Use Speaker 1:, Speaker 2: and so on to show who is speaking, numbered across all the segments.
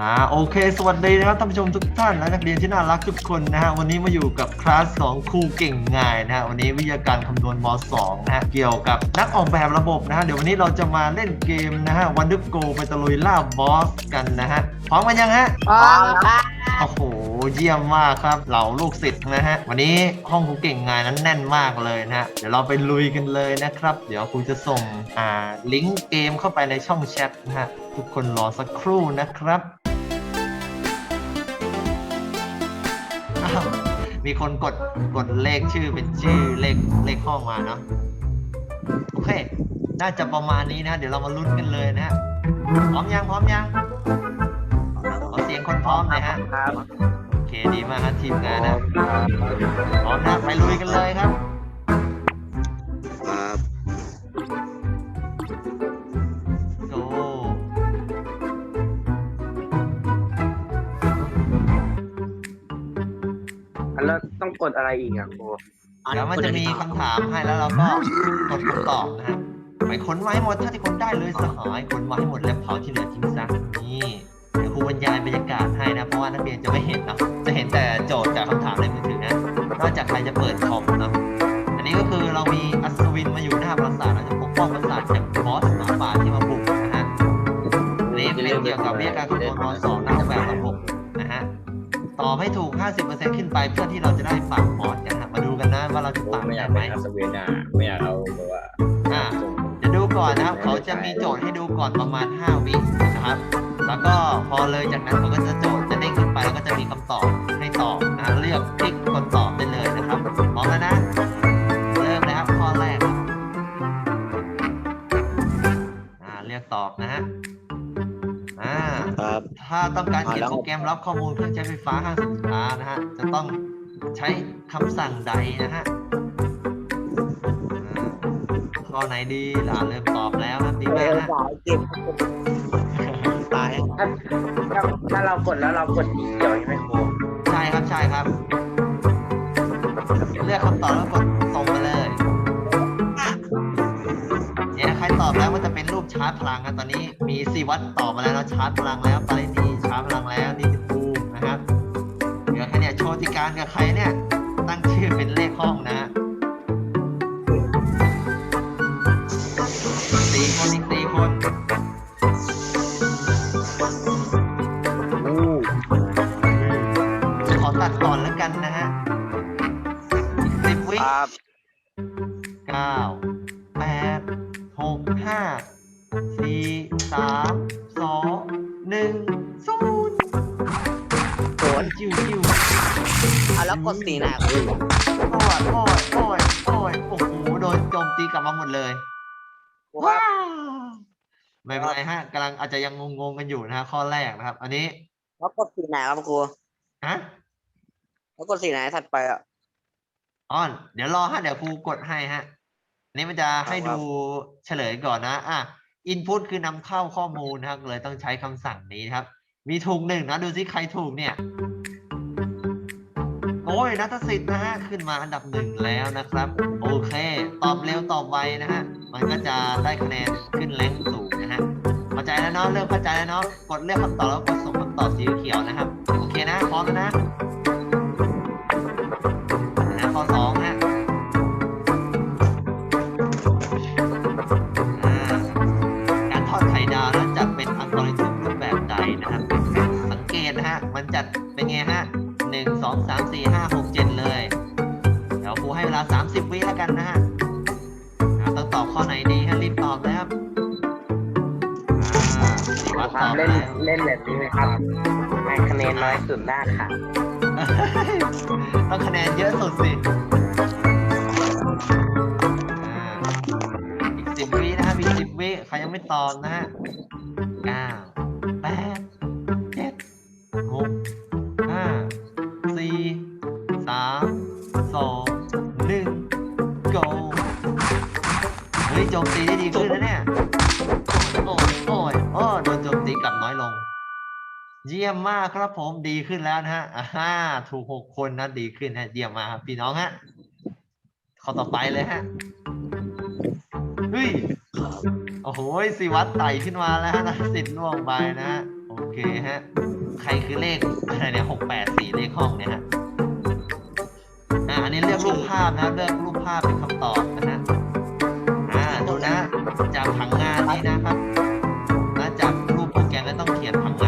Speaker 1: อ่าโอเค สวัสดีนะครับท่านผู้ชมทุกท่านและนักเรียนที่น่ารักทุกคนนะฮะวันนี้มาอยู่กับคลาสของครูเก่งง่ายนะฮะวันนี้วิทยาการคำนวณม .2 นะฮะเกี่ยวกับนักออกแบบระบบนะฮะเดี๋ยววันนี้เราจะมาเล่นเกมนะฮะวันดึกโกไปตะลุยล่าบอสกันนะฮะพร้อมกันยังฮะ
Speaker 2: พร้อมครับ
Speaker 1: โอ้โหเยี่ยมมากครับเหล่าลูกศิษย์นะฮะวันนี้ห้องครูเก่งงานนั้นแน่นมากเลยนะฮะเดี๋ยวเราไปลุยกันเลยนะครับ เดี๋ยวครูจะส่งอ่าลิงก์เกมเข้าไปในช่องแชทนะฮะทุกคนรอสักครู่นะครับ มีคนกดกดเลขชื่อเป็นชื่อเลขเลขห้องมาเนาะโอเค น่าจะประมาณนี้นะ เดี๋ยวเรามาลุ้นกันเลยนะฮะพร้อมยังพร้อมยังขอเสียงคนพร้อมหน่อยฮะ
Speaker 2: ครับ
Speaker 1: โอเคดีมากครับทีมงานนะพร้อมนะไปลุยกันเลยครับ
Speaker 2: ครับ แล้วต้องกดอะไรอีกอะครู
Speaker 1: เดี๋ยวมันจะมีคำถามให้แล้วเราก็กดคำตอบนะฮะไปค้นไว้หมดถ้าที่ค้นได้เลยสหายค้นไว้ให้หมดแล้วเผาที่เหลือทิ้งซะนี่เดี๋ยวครูบรรยายบรรยากาศให้นะเพราะว่านักเรียนจะไม่เห็นเนาะจะเห็นแต่โจทย์จากคำถามในมือถือนะนอกจากใครจะเปิดคอมเนาะอันนี้ก็คือเรามีอัศวินมาอยู่หน้าปราสาทเราจะปกป้องปราสาทจากบอสหมาป่าที่มาบุกนะฮะอันนี้เป็นเกี่ยวกับวิทยาการคำนวณม .2 นักออ อบให้ถูก 50%ขึ้นไปเพื่อที่เราจะได้ปราบบอสกันนะมาดูกันนะว่าเราจะปราบ
Speaker 3: ไม่อ
Speaker 1: ได้
Speaker 3: ยาก
Speaker 1: ไหม
Speaker 3: เป็นอัศวินอะไม่อยากเอาแบบว่า
Speaker 1: อ่า
Speaker 3: ส่ง
Speaker 1: เดี๋ยวดูก่อนนะครับ เขาจะมีโจทย์ให้ดูก่อนประมาณ 5 วินะครับ แล้วก็พอเลยจากนั้นเขาก็จะโจทย์ ขียนอ่า
Speaker 3: แล้ว
Speaker 1: โปรแกรมรับข้อมูลเครื่องใช้ไฟฟ้าห้างสินค้านะฮะ จะต้องใช้คำสั่งใดนะฮะอ่าข้อไหนดีล่ะเริ่มตอบแล้วครับดีมากฮะ
Speaker 2: เก็บ
Speaker 1: ตาย
Speaker 2: ถ้าถ้าถ้าเรากดแล้วเรากดสีเขียวใช่ไหมครู
Speaker 1: ใช่ครับใช่ครับ เลือกคำตอบแล้วกดส่งมาเลย ตอบแล้วว่าจะเป็นรูปชาร์จพลังกันตอนนี้มีซีวัตตอบมาแล้วชาร์จพลังแล้วปารินีชาร์จพลังแล้วนี่เป็นภูมินะครับเหลือแค่เนี่ยโชติการกับใครเนี่ย ตั้งชื่อเป็นเลขห้องนะ
Speaker 2: ไม่
Speaker 1: เป็นไรฮะกำลังอาจจะยังงงๆกันอยู่นะฮะข้อแรกนะครับ อันนี้
Speaker 2: แล้วกดสีไหนครับครู
Speaker 1: ฮะ
Speaker 2: แล้วกดสีไหนถัดไปอะ
Speaker 1: อ้อนเดี๋ยวรอฮะเดี๋ยวครูกดให้ฮะอันนี้มันจะให้
Speaker 2: ครับ
Speaker 1: ดูเฉลยก่อนนะ อะ input คือนำเข้าข้อมูลนะครับเลยต้องใช้คำสั่งนี้นะครับ มีถูกหนึ่งนะ ดูซิใครถูกเนี่ย โอ้ยนัทสิทธิ์นะฮะขึ้นมาอันดับหนึ่งแล้วนะครับ โอเค ตอบเร็วตอบไวนะฮะมันก็จะได้คะแนนขึ้นแรงสูงนะฮะเข้าใจแล้วเนาะเริ่มเข้าใจแล้วเนาะกดเลือกคำตอบแล้วกดส่งคำตอบสีเขียวนะครับโอเคนะพร้อมแล้วนะนะ
Speaker 2: น
Speaker 1: แล้ว
Speaker 2: เล่นแบบนี้ไหมครับให้คะแนนน้อยสุดได้ค่ะ
Speaker 1: ต้องคะแนนเยอะสุดสิอ่าอีกสิบวินะฮะมีสิบวิใครยังไม่ตอบนะฮะ ยี่ยมมากครับผมดีขึ้นแล้วนะฮะอ่าถูกหกคนนะดีขึ้นฮะเยี่ยมมากครับพี่น้องฮะข้อต่อไปเลยฮะเฮ้ยโอ้โหสิวัตไต่ขึ้นมาแล้วนะสิทธิ์ล่วงไปนะโอโอเคฮะ ใครคือเลขอะไรเนี่ยหกแปดสี่เลขห้องเนี่ยฮะอ่าอันนี้เลือกรูปภาพนะเลือกรูปภาพเป็นคำตอบนะฮะอ่าดูนะจากผังงานนี้นะครับนะจากรูปโปรแกรมแล้วต้องเขียนผังงาน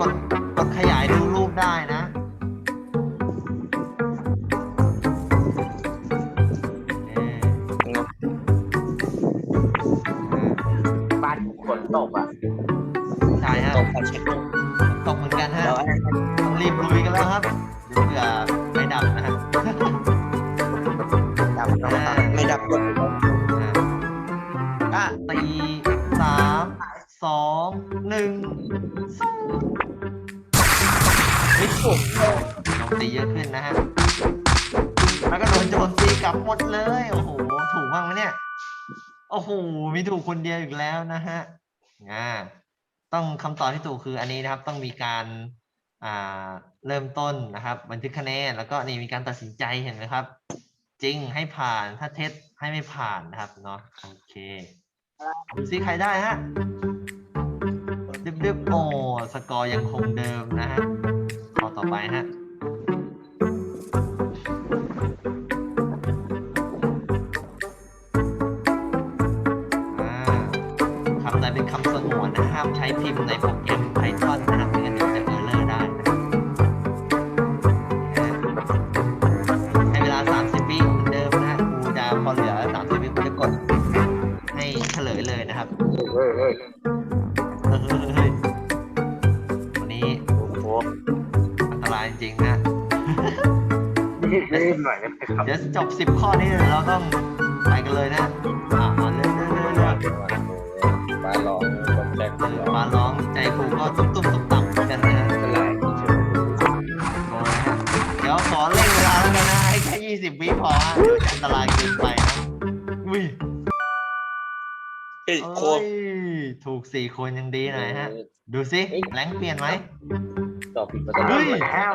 Speaker 1: กดกดขยายดูรูปได้นะ โอ้โหลองตีเยอะขึ้นนะฮะ แล้วก็โดนโจมตีกลับหมดเลย โอ้โห ถูกบ้างไหมเนี่ย โอ้โห มีถูกคนเดียวอีกแล้วนะฮะอ่าต้องคำตอบที่ถูกคืออันนี้นะครับ ต้องมีการอ่าเริ่มต้นนะครับ บันทึกคะแนน แล้วก็นี่มีการตัดสินใจเห็นไหมครับ จริงให้ผ่าน ถ้าเท็จให้ไม่ผ่านนะครับเนาะ โอเคดูซิใครได้ฮะดึบดึบโอ้สกอร์ยังคงเดิมนะฮะ ข้อต่อไปฮะคำใดเป็นคำสงวนนะห้ามใช้พิมพ์ในโปรแกรม Python นะ เดี๋ยวจบ10ข้อนี้เราต้องไปกันเลยนะอ่าเรื่อยเรื่อยเรื่อย
Speaker 3: ฟ้าร้องคนแรก
Speaker 1: มาร้องใจครูก็ตุ้มตุ้มตุ่มต่ำกันนะ
Speaker 3: เป็นไร
Speaker 1: โอ้ยฮะเดี๋ยวขอเร่งเวลาแล้วกันนะให้แค่20วิพอเดี๋ยวจะอันตรายเกินไปนะอุ้ย
Speaker 2: เฮ้ย
Speaker 1: เอ้
Speaker 2: โคตร
Speaker 1: ถูก4คนยังดีหน่อยฮะ ดูสิแรงเปลี่ยนไหม
Speaker 3: ตอบผิดมาตล
Speaker 1: เฮ้
Speaker 3: อด
Speaker 1: ย
Speaker 2: อ้าว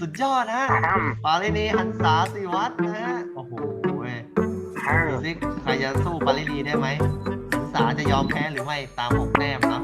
Speaker 1: สุดยอดนะ
Speaker 2: อ้าว
Speaker 1: ปาลินีหันษาสิวัตรนะฮะ โอ้โหเว้ย
Speaker 2: อ้าว
Speaker 1: ดูสิใครจะสู้ปาลินีได้ไหมหันษาจะยอมแพ้หรือไม่ตามหกแต้มเนาะ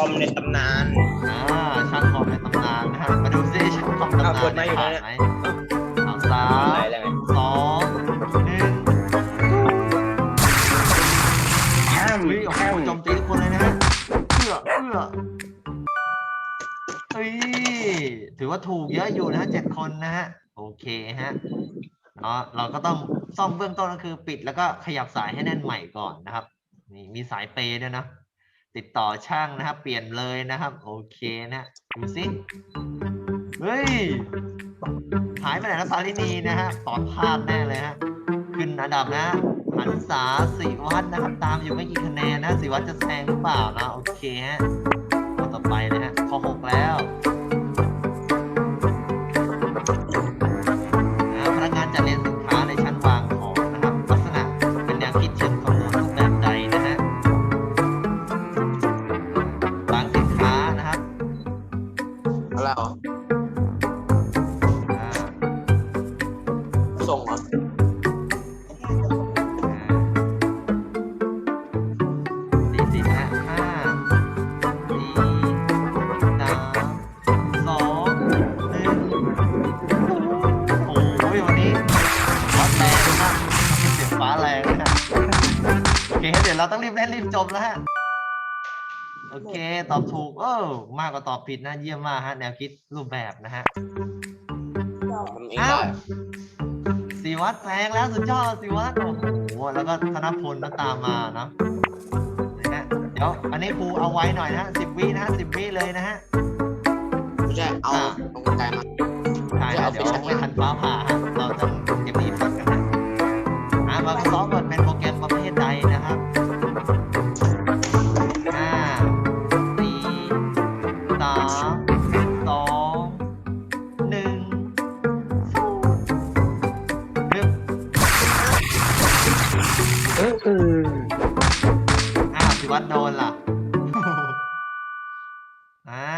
Speaker 2: คอมในตำนาน
Speaker 1: อ่าช่างคอมในตำนานนะฮะมาดูซิช่างคอมตำนาน
Speaker 2: อ้าวกดมาอยู่
Speaker 1: ผ่าน
Speaker 2: แล้ว
Speaker 1: ไหมเอาสา
Speaker 3: อะ
Speaker 1: ม
Speaker 3: ไรแล้วไง
Speaker 1: สองหนึ่ง
Speaker 2: ห้าม
Speaker 1: เฮ้ยโอ้โห
Speaker 2: ห้าม
Speaker 1: โจมตีทุกคนเลยนะฮะเอื้อเอื้อเฮ้ยถือว่าถูกเยอะอยู่นะฮะเจ็ดคนนะฮะ โอเคฮะเนาะเราก็ต้องซ่อมเบื้องต้นก็คือปิดแล้วก็ขยับสายให้แน่นใหม่ก่อนนะครับ นี่มีสายเปย์ด้วยนะ ติดต่อช่างนะครับ เปลี่ยนเลยนะครับ โอเคนะดูสิเฮ้ยหายไปไหนแล้วปาลินีนะฮะตอบพลาดแน่เลยฮะขึ้นอันดับนะหันษาสิวัตรนะครับ ตามอยู่ไม่กี่คะแนนนะสิวัตรจะแซงหรือเปล่านะ โอเคฮะข้อต่อไปนะฮะข้อหกแล้ว บเล่นรีบจบแล้วฮะ โอเค ตอบถูก เออ มากกว่าตอบผิดนะ เยี่ยมมากฮะ แนวคิดรูปแบบนะฮะ
Speaker 2: ทำเอง
Speaker 1: อ้า
Speaker 2: ได้
Speaker 1: ว สีวัดแซงแล้วสุดยอดสีวัดโอ้โหแล้วก็ธนพลก็ตามมาเนาะนะฮะเดี๋ยวอันนี้ครูเอาไว้หน่อยนะสิบวินะสิบวิเลยนะฮะ
Speaker 2: ไม่ใช่เอา
Speaker 1: อ่า
Speaker 2: ตรงไกลมา
Speaker 1: ใช่
Speaker 2: เดี๋ยวเอา
Speaker 1: เดี๋ยว
Speaker 2: ไปใช้
Speaker 1: ไม่ทันฟ้าผ่าฮะเราต้อง เอออ้าวสิวัดโดนล่ะ อ่า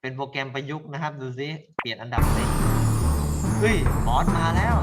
Speaker 1: เป็นโปรแกรมประยุกต์นะครับ ดูซิ เปลี่ยนอันดับเลยเฮ้ยบอสมาแล้ว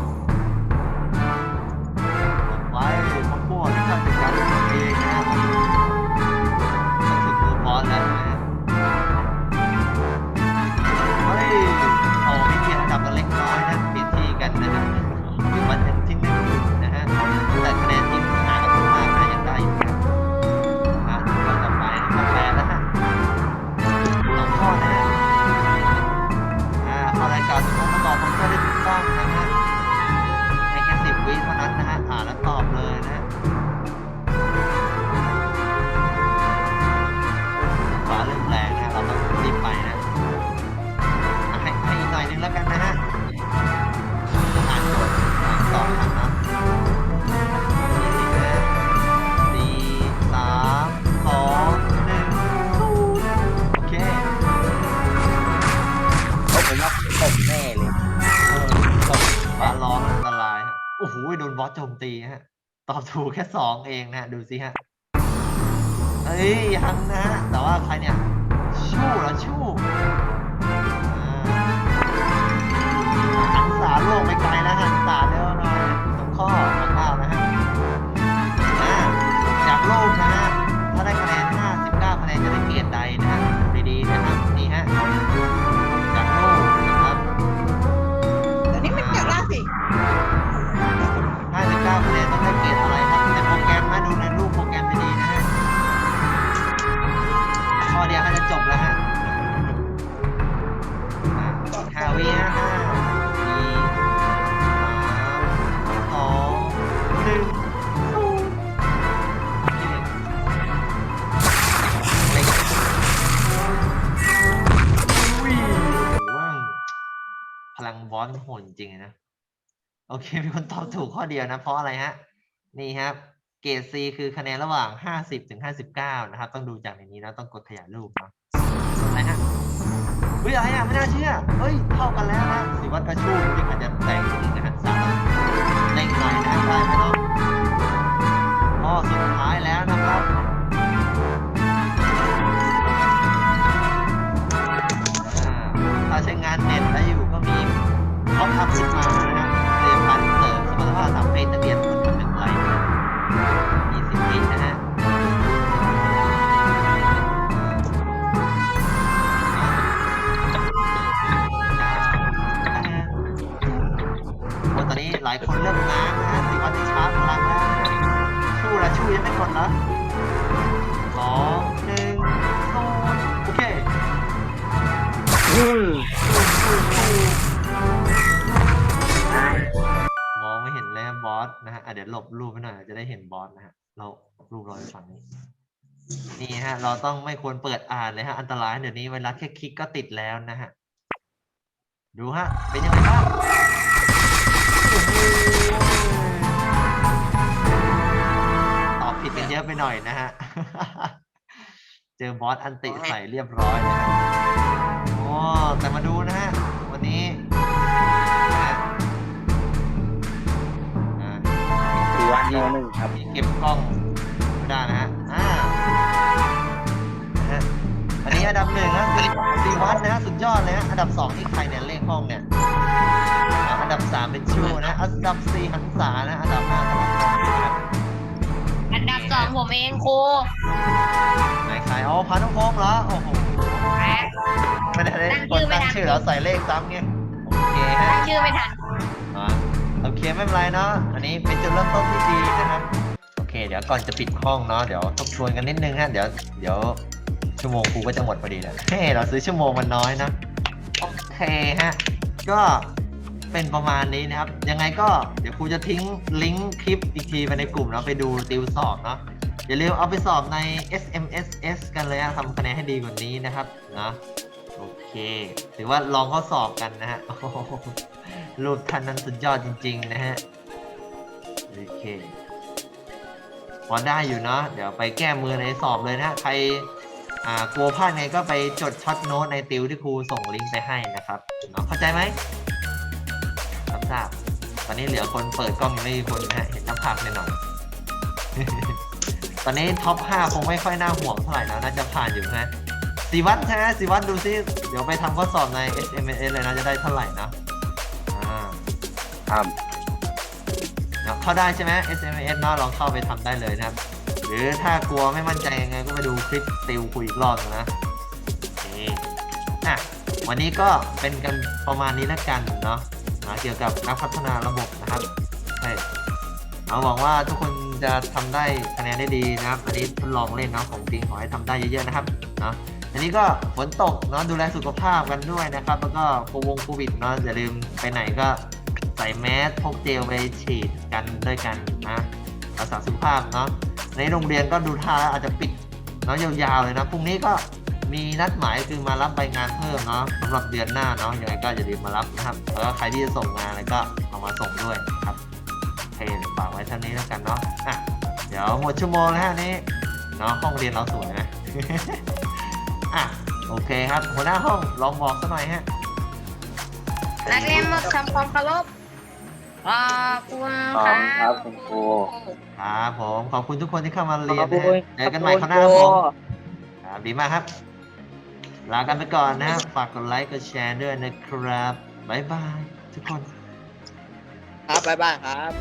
Speaker 1: ตอบถูกแค่สองเองนะดูสิฮะเอ้ยยังนะแต่ว่าใครเนี่ยชู่เหรอชู่อ่าหันษาล่วงไปไกลแล้วหันษาเร็วหน่อย
Speaker 4: ลัง
Speaker 1: บอสมันโหดจริงๆนะ โอเค มีคนตอบถูกข้อเดียวนะ เพราะอะไรฮะ นี่ครับ เกรด C คือคะแนนระหว่าง 50 ถึง 59 นะครับ ต้องดูจากในนี้นะ ต้องกดขยายรูปนะอะไรฮะเฮ้ยอะไรอะ ไม่น่าเชื่อ เฮ้ย เท่ากันแล้วนะ สิวัตกระชูดูดิมันจะแตกอีกนะฮะสามเล่งหน่อยนะได้ไหมเนาะข้อสุดท้ายแล้วนะครับ ใช้งานเน็ตได้อยู่ก็มีเขาทำขึ้นมานะฮะเรียนพันเสริมสมรรถภาพทำให้นักเรียนคนทำอย่างไรมีสิทธินะฮะวันตอนนี้หลายคนเริ่มง้างนะฮะสิวันที่ชาร์จพลังแล้วนะชู้ละชู้ยังไม่กดเหรอสองหนึ่งโอเคอื สนะฮะเดี๋ยวหลบรูปไปหน่อยจะได้เห็นบอสนะฮะเรารูปเราไปฝั่งนี้นี่ฮะ เราต้องไม่ควรเปิดอ่านเลยฮะ อันตรายเดี๋ยวนี้ไวรัสแค่คลิกก็ติดแล้วนะฮะ ดูฮะ เป็นยังไงบ้างตอบผิดกันเยอะไปหน่อยนะฮะ เจอบอสอันติใส่เรียบร้อยนะฮะโอ้แต่มาดูนะฮะ วันนี้ ก็บกล้องไม่ได้นะฮะอ่านะฮะอันนี้อันดับหนึ่งนะสีวัดนะฮะสุดยอดเลยฮะอันดับสองที่ใครเนี่ยเลขห้องเนี่ยอ่าอันดับสามเป็นชูนะอันดับสี่หันษานะอันดับห้าตลอดนะครับ
Speaker 4: อันดับสองผมเองครู
Speaker 1: ไหนใครอ๋อพานุพงษ์เหรอโอ้โหไม่ได้ได้กดตั้งชื่อแล้วใส่เลขซ้ำไงโอเคฮะ
Speaker 4: ตั้งชื่อไม่ทัน
Speaker 1: อ่าโอเคไม่เป็นไรเนาะ อันนี้เป็นจุดเริ่มต้นที่ดีนะครับโอ เดี๋ยวก่อนจะปิดห้องเนาะเดี๋ยวทบทวนกันนิดนึงฮะเดี๋ยวเดี๋ยวชั่วโมงครูก็จะหมดพอดีแล้วเฮ้เราซื้อชั่วโมงมันน้อยนะโอเคฮะก็เป็นประมาณนี้นะครับ ยังไงก็เดี๋ยวครูจะทิ้งลิงก์คลิปอีกทีไปในกลุ่มแล้วไปดูติวสอบเนาะอย่าลืมเอาไปสอบใน SMSS กันเลยนะทำคะแนนให้ดีกว่านี้นะครับเนาะโอเคถือว่าลองข้อสอบกันนะฮะรูปท่านนั้นสุดยอดจริง ๆ นะฮะโอเค พอได้อยู่เนาะเดี๋ยวไปแก้มือในสอบเลยนะฮะใครอ่ากลัวพลาดไงก็ไปจดช็อตโน้ตในติวที่ครูส่งลิงก์ไปให้นะครับเนาะเข้าใจไหมรับทราบตอนนี้เหลือคนเปิดกล้องยังไม่มีคนนะฮะเห็นน้ำผักหน่อยตอนนี้ท็อป 5 คงไม่ค่อยน่าห่วงเท่าไหร่นะน่าจะผ่านอยู่นะสีวัดใช่ไหมสีวัดดูซิเดี๋ยวไปทำข้อสอบใน SMS เลยนะจะได้เท่าไหร่นะอ่า
Speaker 2: ครับ
Speaker 1: เข้าได้ใช่ไหม SMS เนาะลองเข้าไปทำได้เลยนะครับ หรือถ้ากลัวไม่มั่นใจยังไงก็ไปดูคลิปติวคุยอีกรอบนึงนะนี่อะวันนี้ก็เป็นกันประมาณนี้แล้วกันเนาะนะเกี่ยวกับการพัฒนาระบบนะครับใช่เอาหวังว่าทุกคนจะทำได้คะแนนได้ดีนะครับอันนี้ทดลองเล่นเนาะของจริงขอให้ทำได้เยอะๆนะครับเนาะอันนี้ก็ฝนตกเนาะดูแลสุขภาพกันด้วยนะครับ แล้วก็โควงโควิดเนาะอย่าลืมไปไหนก็ ใส่แมสพกเจลไปฉีดกันด้วยกันนะรักษาสุขภาพเนาะในโรงเรียนก็ดูท่าแล้วอาจจะปิดเนาะยาวๆเลยนะพรุ่งนี้ก็มีนัดหมายคือมารับใบงานเพิ่มเนาะสำหรับเดือนหน้าเนาะยังไงก็อย่าลืมมารับนะครับแล้วก็ใครที่จะส่งงานอะไรก็เอามาส่งด้วยครับโอเคฝากไว้เท่านี้แล้วกันเนาะอะเดี๋ยวหมดชั่วโมงแล้วนี้เนาะห้องเรียนเราสวยนะอะโอเคครับหัวหน้าห้องลองบอกสักหน่อยฮะ
Speaker 4: นักเรียนหมาทำความเคารพ ขอบคุณ
Speaker 2: พร้
Speaker 4: ค
Speaker 2: อ
Speaker 4: รั
Speaker 2: มครับคุณครู
Speaker 1: ครับผมขอบคุณทุกคนที่เข้ามาเรียน
Speaker 2: ขอบ
Speaker 1: นะ
Speaker 2: คุ
Speaker 1: ฮะ
Speaker 2: ณ
Speaker 1: เจอกันใหม่คราวหน้าครับผมครับดีมากครับ ลากันไปก่อนนะฮะฝากกดไลค์กดแชร์ด้วยนะครับบ๊ายบายทุกคน
Speaker 5: ครับบ๊ายบายครับ